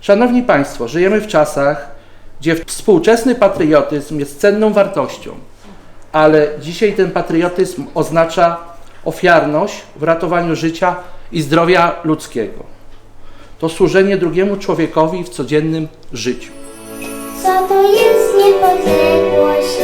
Szanowni Państwo, żyjemy w czasach, gdzie współczesny patriotyzm jest cenną wartością, ale dzisiaj ten patriotyzm oznacza ofiarność w ratowaniu życia i zdrowia ludzkiego. To służenie drugiemu człowiekowi w codziennym życiu. Co to jest niepodległość?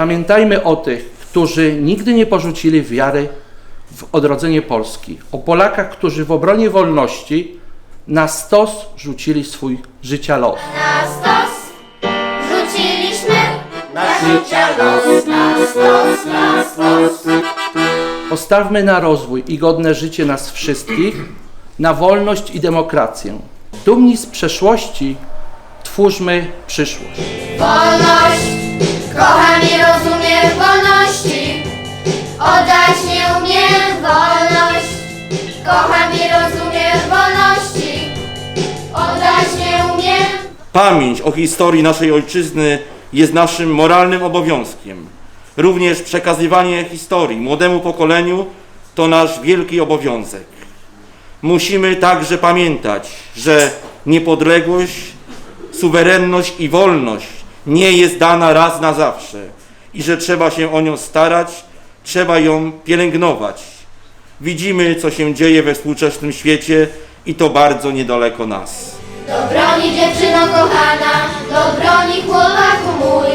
Pamiętajmy o tych, którzy nigdy nie porzucili wiary w odrodzenie Polski. O Polakach, którzy w obronie wolności na stos rzucili swój życia los. Na stos rzuciliśmy na życia los. Na stos, na stos. Postawmy na rozwój i godne życie nas wszystkich, na wolność i demokrację. Dumni z przeszłości, twórzmy przyszłość. Wolność, Pamięć o historii naszej ojczyzny jest naszym moralnym obowiązkiem. Również przekazywanie historii młodemu pokoleniu to nasz wielki obowiązek. Musimy także pamiętać, że niepodległość, suwerenność i wolność nie jest dana raz na zawsze i że trzeba się o nią starać, trzeba ją pielęgnować. Widzimy, co się dzieje we współczesnym świecie i to bardzo niedaleko nas. Do broni dziewczyno kochana, do broni chłopaku mój.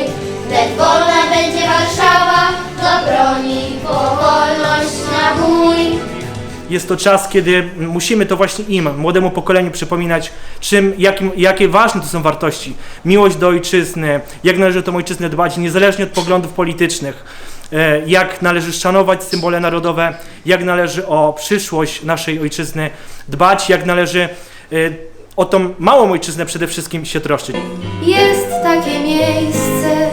Wnet wolna będzie Warszawa, do broni po wolność na bój. Jest to czas, kiedy musimy to właśnie im, młodemu pokoleniu przypominać, czym, jakim, jakie ważne to są wartości. Miłość do ojczyzny, jak należy o tę ojczyznę dbać, niezależnie od poglądów politycznych. e, Jak należy szanować symbole narodowe, jak należy o przyszłość naszej ojczyzny dbać, jak należy e, o tą małą ojczyznę przede wszystkim się troszczyć. Jest takie miejsce,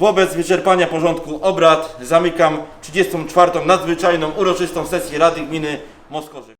Wobec wyczerpania porządku obrad zamykam 34. nadzwyczajną uroczystą sesję Rady Gminy Moskorzew.